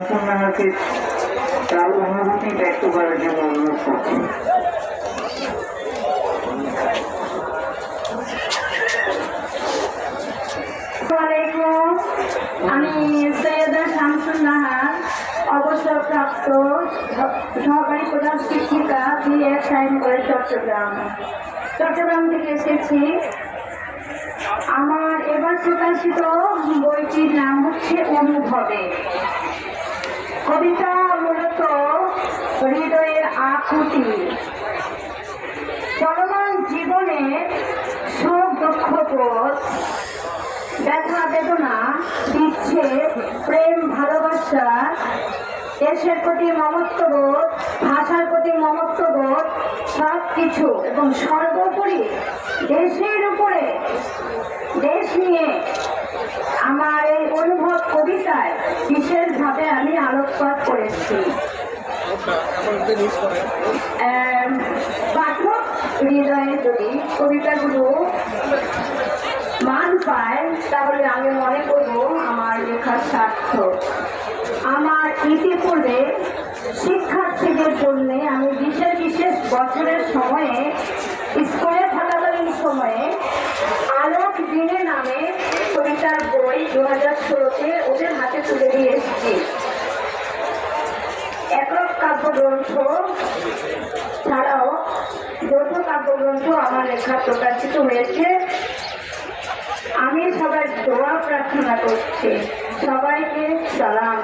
আমাকে তার আমি সৈয়দা শামসুন নাহার, অবসরপ্রাপ্ত সহকারী প্রধান শিক্ষিকা বি এস সাইন কলেজ চট্টগ্রাম। চট্টগ্রাম থেকে এসেছি। আমার এবার প্রকাশিত বইটির নাম হচ্ছে অনুভবে। কবিতা মূলত হৃদয়ের আকুতি। চলমান জীবনে সুখ, দুঃখ বোধ ব্যথা, বেদনা দিচ্ছে প্রেম, ভালোবাসা, দেশের প্রতি মমত্ববোধ, ভাষার প্রতি মমত্ববোধ সব কিছু এবং সর্বোপরি দেশের উপরে দেশ নিয়ে আমার এই অনুভব কবিতায় বিশেষভাবে আমি আলোকপাত পাঠক হৃদয়ে যদি কবিতাগুলো মান পায়, তাহলে আমি মনে করব আমার লেখা সার্থক। আমার ইতিপূর্বে শিক্ষার্থীদের জন্য আমি বিশেষ বিশেষ বছরের সময়ে একক কাব্যগ্রন্থ ছাড়াও যৌথ কাব্যগ্রন্থ আমার লেখা প্রকাশিত হয়েছে। আমি সবার দোয়া প্রার্থনা করছি। সবাইকে সালাম।